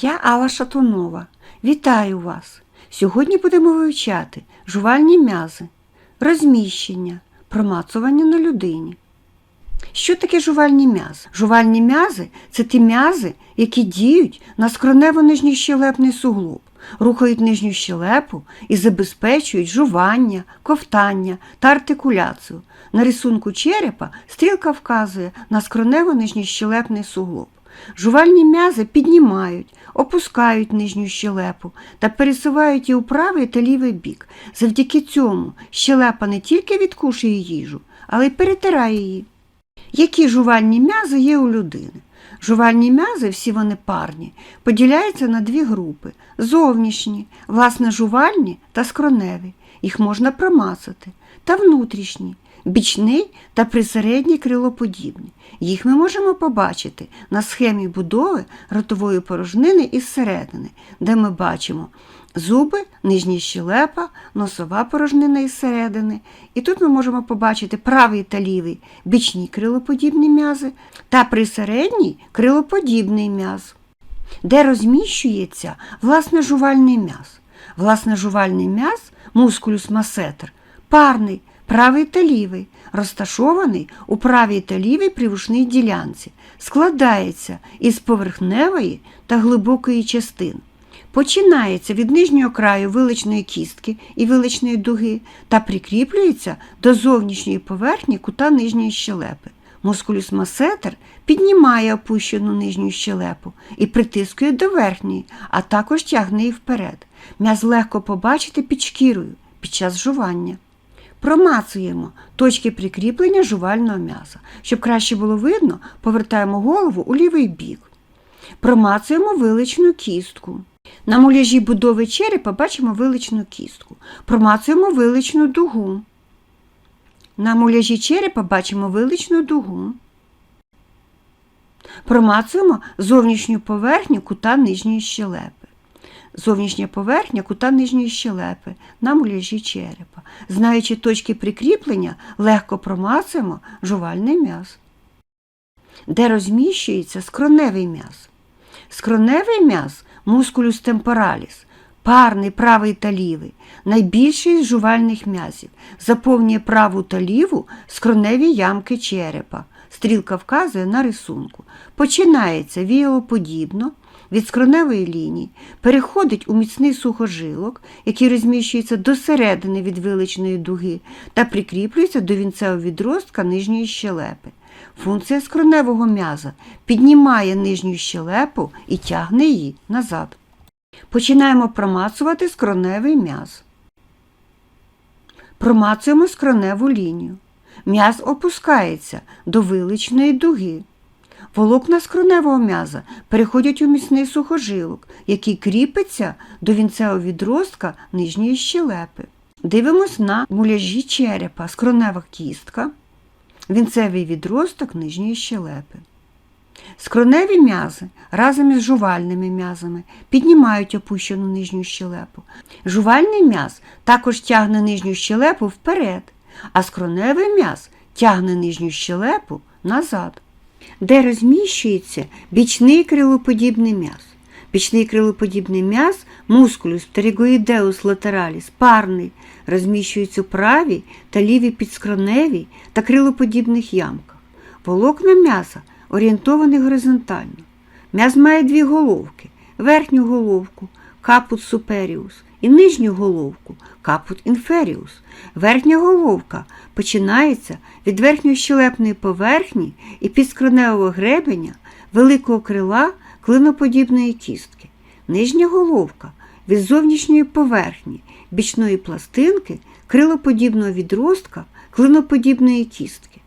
Я Алла Шатунова. Вітаю вас! Сьогодні будемо вивчати жувальні м'язи, розміщення, промацування на людині. Що таке жувальні м'язи? Жувальні м'язи це ті м'язи, які діють на скронево-нижньощелепний суглоб, рухають нижню щелепу і забезпечують жування, ковтання та артикуляцію. На рисунку черепа стрілка вказує на скронево-нижньощелепний суглоб. Жувальні м'язи піднімають, опускають нижню щелепу та пересувають її у правий та лівий бік. Завдяки цьому щелепа не тільки відкушує їжу, але й перетирає її. Які жувальні м'язи є у людини? Жувальні м'язи, всі вони парні, поділяються на дві групи зовнішні, власне, жувальні та скроневі. Їх можна промацати, та внутрішні, бічний та присередній крилоподібні. Їх ми можемо побачити на схемі будови ротової порожнини із середини, де ми бачимо зуби, нижня щелепа, носова порожнина із середини. І тут ми можемо побачити правий та лівий бічні крилоподібні м'язи та присередній крилоподібний м'яз, де розміщується власне жувальний м'яз. Власне жувальний м'яз, мускулюс масетер, парний, правий та лівий, розташований у правій та лівій привушній ділянці, складається із поверхневої та глибокої частин. Починається від нижнього краю виличної кістки і виличної дуги та прикріплюється до зовнішньої поверхні кута нижньої щелепи. Мускулюс масетер піднімає опущену нижню щелепу і притискує до верхньої, а також тягне її вперед. М'яз легко побачити під шкірою під час жування. Промацуємо точки прикріплення жувального м'яса. Щоб краще було видно, повертаємо голову у лівий бік. Промацуємо виличну кістку. На муляжі будови черепа бачимо виличну кістку. Промацуємо виличну дугу. На муляжі черепа бачимо виличну дугу. Промацуємо зовнішню поверхню кута нижньої щелепи. Зовнішня поверхня кута нижньої щелепи на муляжі черепа. Знаючи точки прикріплення, легко промацуємо жувальний м'яз. Де розміщується скроневий м'яз. Скроневий м'яз мускулюс темпораліс, парний правий та лівий, найбільший з жувальних м'язів, заповнює праву та ліву скроневі ямки черепа. Стрілка вказує на рисунку. Починається віялоподібно від скроневої лінії, переходить у міцний сухожилок, який розміщується до середини від виличної дуги та прикріплюється до вінцевого відростка нижньої щелепи. Функція скроневого м'яза піднімає нижню щелепу і тягне її назад. Починаємо промацувати скроневий м'яз. Промацуємо скроневу лінію. М'яз опускається до виличної дуги. Волокна скроневого м'яза переходять у міцний сухожилок, який кріпиться до вінцевого відростка нижньої щелепи. Дивимось на муляжі черепа, скронева кістка, вінцевий відросток нижньої щелепи. Скроневі м'язи разом із жувальними м'язами піднімають опущену нижню щелепу. Жувальний м'яз також тягне нижню щелепу вперед, а скроневий м'яз тягне нижню щелепу назад, де розміщується бічний крилоподібний м'яз. Бічний крилоподібний м'яз мускулюс птеригоїдеус латераліс парний, розміщується у правій та лівій підскроневій та крилоподібних ямках. Волокна м'яса орієнтований горизонтально. М'яз має дві головки: верхню головку капут суперіус і нижню головку капут інферіус. Верхня головка починається від верхньощелепної поверхні і підскроневого гребеня великого крила клиноподібної кістки. Нижня головка від зовнішньої поверхні бічної пластинки крилоподібного відростка клиноподібної кістки.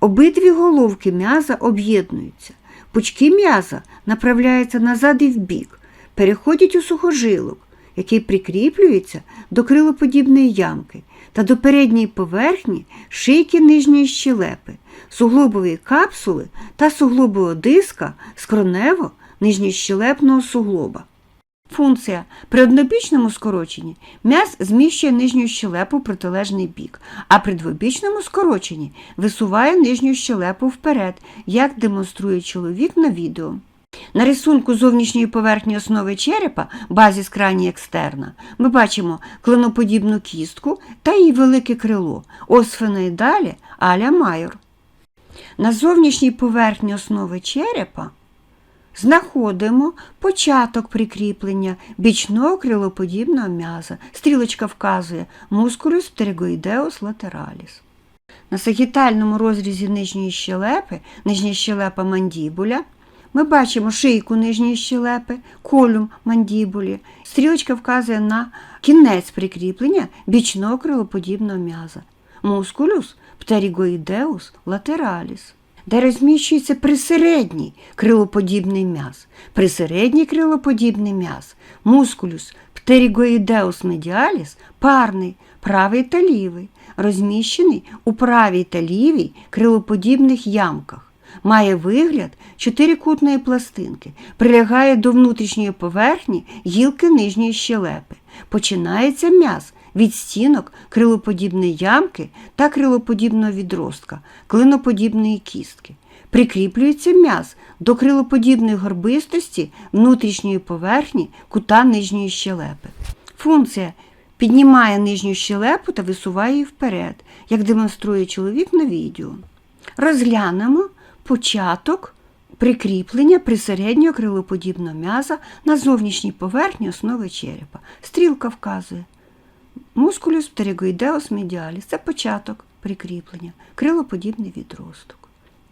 Обидві головки м'яза об'єднуються. Пучки м'яза направляються назад і вбік, переходять у сухожилок, який прикріплюється до крилоподібної ямки та до передньої поверхні шийки нижньої щелепи, суглобової капсули та суглобового диска скронево нижньощелепного суглоба. Функція при однобічному скороченні м'яз зміщує нижню щелепу в протилежний бік, а при двобічному скороченні висуває нижню щелепу вперед, як демонструє чоловік на відео. На рисунку зовнішньої поверхні основи черепа, базіс крані екстерна, ми бачимо клиноподібну кістку та її велике крило, осфеноїдалі аля майор. На зовнішній поверхні основи черепа знаходимо початок прикріплення бічного крилоподібного м'яза. Стрілочка вказує мускулюс птеригоїдеус латераліс. На сагітальному розрізі нижньої щелепи, нижня щелепа мандібуля, ми бачимо шийку нижньої щелепи, колюм мандібулі. Стрілочка вказує на кінець прикріплення бічного крилоподібного м'яза. Мускулюс птерігоїдеус латераліс, де розміщується присередній крилоподібний м'яз. Присередній крилоподібний м'яз, мускулюс птерігоїдеус медіаліс парний, правий та лівий, розміщений у правій та лівій крилоподібних ямках. Має вигляд чотирикутної пластинки, прилягає до внутрішньої поверхні гілки нижньої щелепи. Починається м'яз від стінок крилоподібної ямки та крилоподібного відростка, клиноподібної кістки. Прикріплюється м'яз до крилоподібної горбистості внутрішньої поверхні кута нижньої щелепи. Функція піднімає нижню щелепу та висуває її вперед, як демонструє чоловік на відео. Розглянемо початок прикріплення присереднього крилоподібного м'яза на зовнішній поверхні основи черепа. Стрілка вказує. Мускулюс птеригоїдеус медіаліс це початок прикріплення, крилоподібний відросток.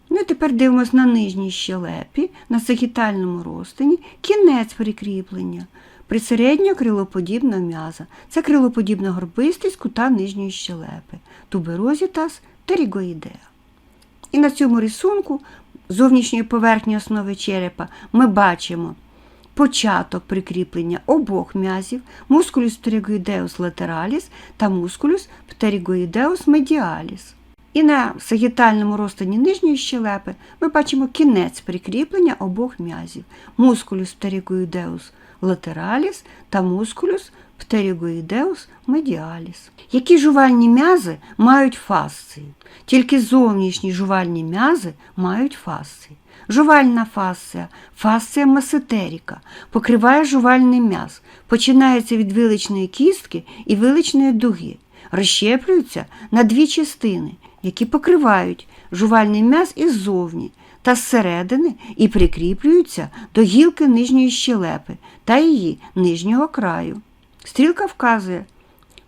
Ну і тепер дивимося на нижній щелепі, на сагітальному розтині, кінець прикріплення. Присередньо крилоподібна м'яза. Це крилоподібна горбистість кута нижньої щелепи, туберозітас птеригоїдеа. І на цьому рисунку зовнішньої поверхні основи черепа ми бачимо початок прикріплення обох м'язів мускулюс птеригоїдеус латераліс та мускулюс птеригоїдеус медіаліс. І на сагітальному розтині нижньої щелепи ми бачимо кінець прикріплення обох м'язів мускулюс птеригоїдеус латераліс та мускулюс птеригоїдеус медіаліс. Які жувальні м'язи мають фасції? Тільки зовнішні жувальні м'язи мають фасції. Жувальна фасція, фасція масетеріка, покриває жувальний м'яз, починається від виличної кістки і виличної дуги, розщеплюються на дві частини, які покривають жувальний м'яз іззовні та зсередини і прикріплюються до гілки нижньої щелепи та її нижнього краю. Стрілка вказує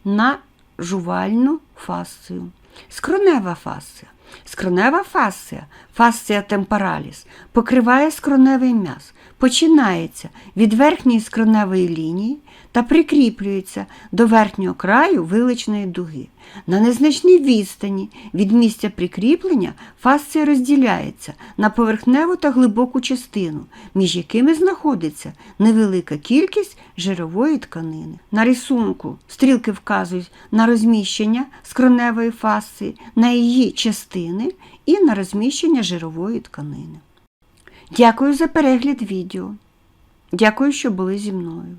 на жувальну фасцію. Скронева фасція. Скронева фасція, фасція темпораліс, покриває скроневий м'яз, починається від верхньої скроневої лінії та прикріплюється до верхнього краю виличної дуги. На незначній відстані від місця прикріплення фасція розділяється на поверхневу та глибоку частину, між якими знаходиться невелика кількість жирової тканини. На рисунку стрілки вказують на розміщення скроневої фасції, на її частини і на розміщення жирової тканини. Дякую за перегляд відео. Дякую, що були зі мною.